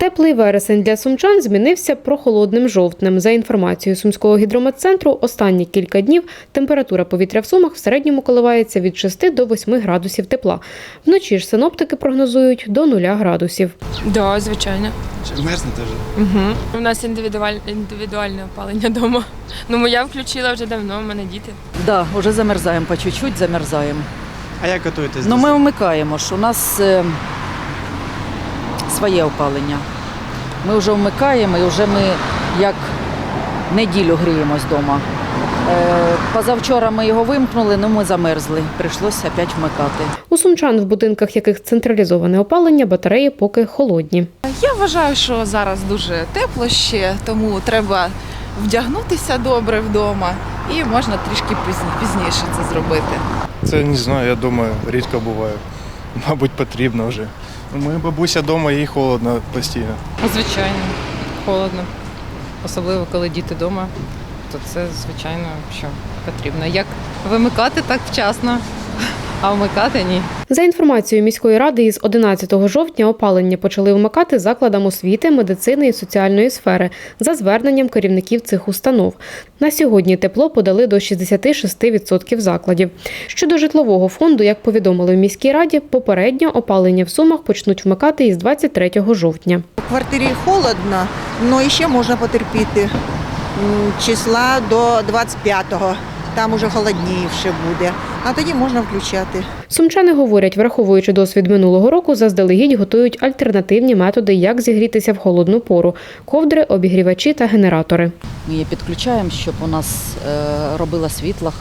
Теплий вересень для сумчан змінився прохолодним жовтнем. За інформацією Сумського гідрометцентру, останні кілька днів температура повітря в Сумах в середньому коливається від 6 до 8 градусів тепла. Вночі ж синоптики прогнозують до 0 градусів. Да, звичайно. Чи мерзнете вже? Угу. У нас індивідуаль... індивідуальне опалення вдома. Ну, моя включила вже давно, у мене діти. Да, вже замерзаємо по чуть-чуть, замерзаємо. А як готуєтесь? Ну ми вмикаємо ж. У нас е, своє опалення. Ми вже вмикаємо і вже ми як неділю гріємось вдома. Е, позавчора ми його вимкнули, але ми замерзли. Прийшлося опять вмикати. У сумчан, в будинках яких централізоване опалення, батареї поки холодні. Я вважаю, що зараз дуже тепло ще, тому треба вдягнутися добре вдома і можна трішки пізніше це зробити. Це не знаю, я думаю, рідко буває. Мабуть, потрібно вже. У бабуся вдома, їй холодно постійно. Звичайно, холодно. Особливо, коли діти вдома, то це, звичайно, що потрібно. Як вимикати так вчасно, а вмикати ні. За інформацією міської ради, із 11 жовтня опалення почали вмикати закладам освіти, медицини і соціальної сфери за зверненням керівників цих установ. На сьогодні тепло подали до 66% закладів. Щодо житлового фонду, як повідомили в міській раді, попередньо опалення в сумах почнуть вмикати із 23 жовтня. У квартирі холодно, але ще можна потерпіти. Числа до 25-го. Там уже холодніше буде. А тоді можна включати. Сумчани говорять, враховуючи досвід минулого року, заздалегідь готують альтернативні методи, як зігрітися в холодну пору: ковдри, обігрівачі та генератори. Ми її підключаємо, щоб у нас е, робила світло,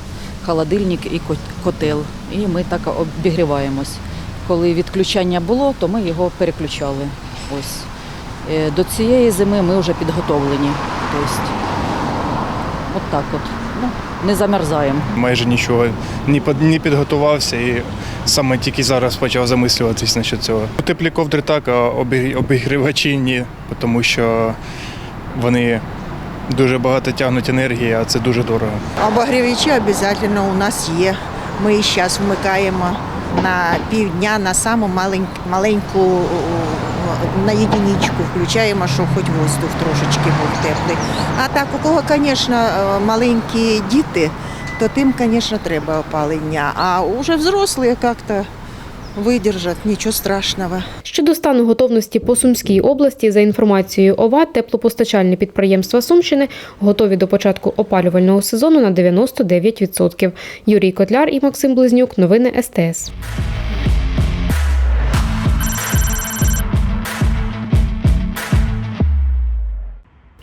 холодильник і котел. І ми так обігріваємось. Коли відключання було, то ми його переключали. Ось. Е, До цієї зими ми вже підготовлені. Тобто, от так от. Ну, не замерзаємо. Майже нічого не, підготувався і саме тільки зараз почав замислюватись насчет цього. Теплі ковдри так, а обігрівачі ні, тому що вони дуже багато тягнуть енергії, а це дуже дорого. Обогрівачі обов'язково у нас є. Ми зараз вмикаємо на півдня на саму малень- маленьку на єдиничку включаємо, щоб хоч воздух трошечки був теплий. А так, у кого, звісно, маленькі діти, то тим, звісно, треба опалення. А вже взрослі як-то видержать, нічого страшного. Щодо стану готовності по Сумській області, за інформацією ОВА, теплопостачальні підприємства Сумщини готові до початку опалювального сезону на 99%. Юрій Котляр і Максим Близнюк. Новини СТС.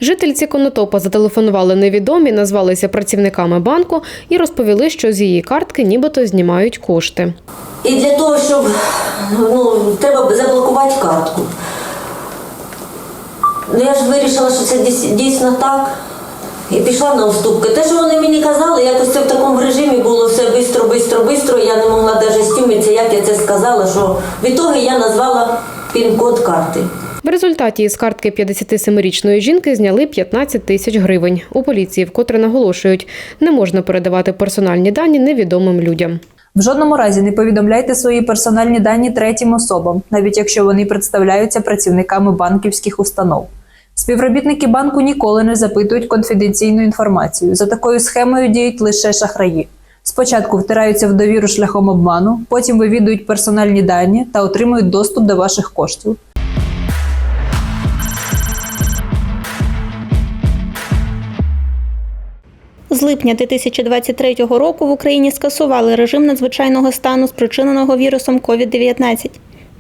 Жительці Конотопа зателефонували невідомі, назвалися працівниками банку і розповіли, що з її картки нібито знімають кошти. І для того, щоб ну, треба заблокувати картку. Ну я ж вирішила, що це дійсно так. І пішла на уступки. Те, що вони мені казали, якось це в такому режимі було все швидко, швидко, швидко. Я не могла навіть стюмитися, як я це сказала, що в ітогі я назвала пін-код карти. В результаті із картки 57-річної жінки зняли 15 тисяч гривень. У поліції вкотре наголошують, не можна передавати персональні дані невідомим людям. В жодному разі не повідомляйте свої персональні дані третім особам, навіть якщо вони представляються працівниками банківських установ. Співробітники банку ніколи не запитують конфіденційну інформацію. За такою схемою діють лише шахраї. Спочатку втираються в довіру шляхом обману, потім вивідують персональні дані та отримують доступ до ваших коштів. З липня 2023 року в Україні скасували режим надзвичайного стану, спричиненого вірусом COVID-19.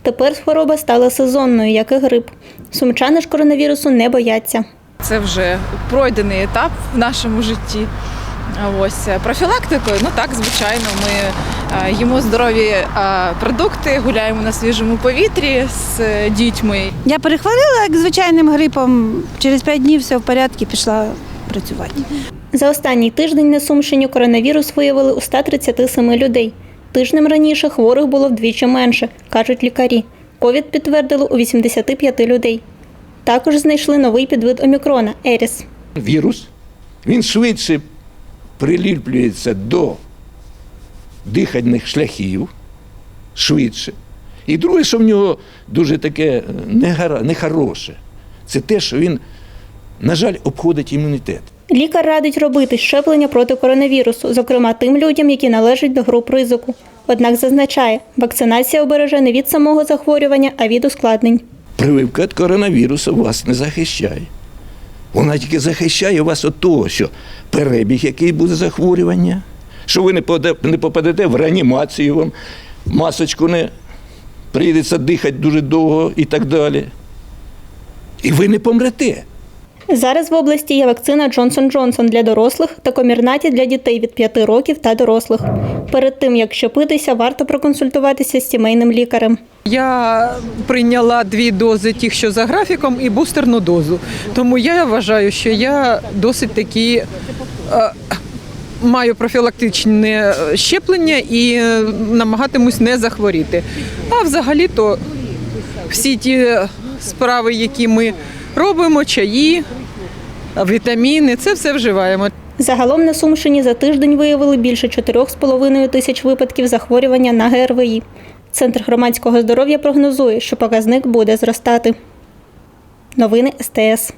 Тепер хвороба стала сезонною, як і грип. Сумчани ж коронавірусу не бояться. Це вже пройдений етап в нашому житті. Ось е, профілактикою, ну так, звичайно, ми е, їмо здорові е, продукти, гуляємо на свіжому повітрі з дітьми. Я перехворіла як звичайним грипом. Через п'ять днів все в порядку, пішла працювати. За останній тиждень на Сумщині коронавірус виявили у 137 людей. Тижнем раніше хворих було вдвічі менше, кажуть лікарі. Ковід підтвердили у 85 людей. Також знайшли новий підвид омікрона Еріс. вірус, він швидше приліплюється до дихальних шляхів, швидше. І друге, що в нього дуже таке е, негара- нехороше, це те, що він, на жаль, обходить імунітет. Лікар радить робити щеплення проти коронавірусу, зокрема тим людям, які належать до груп ризику. Однак зазначає, вакцинація обереже не від самого захворювання, а від ускладнень. Прививка від коронавірусу вас не захищає. Вона тільки захищає вас від того, що перебіг, який буде захворювання, що ви не попадете в реанімацію, вам масочку не прийдеться дихати дуже довго і так далі. І ви не помрете. Зараз в області є вакцина Джонсон Джонсон для дорослих та комірнаті для дітей від 5 років та дорослих. Перед тим як щепитися, варто проконсультуватися з сімейним лікарем. Я прийняла дві дози тих, що за графіком, і бустерну дозу. Тому я вважаю, що я досить таки е, маю профілактичне щеплення і намагатимусь не захворіти. А взагалі-то всі ті справи, які ми робимо чаї, вітаміни. Це все вживаємо. Загалом на Сумщині за тиждень виявили більше 4,5 тисяч випадків захворювання на ГРВІ. Центр громадського здоров'я прогнозує, що показник буде зростати. Новини СТС.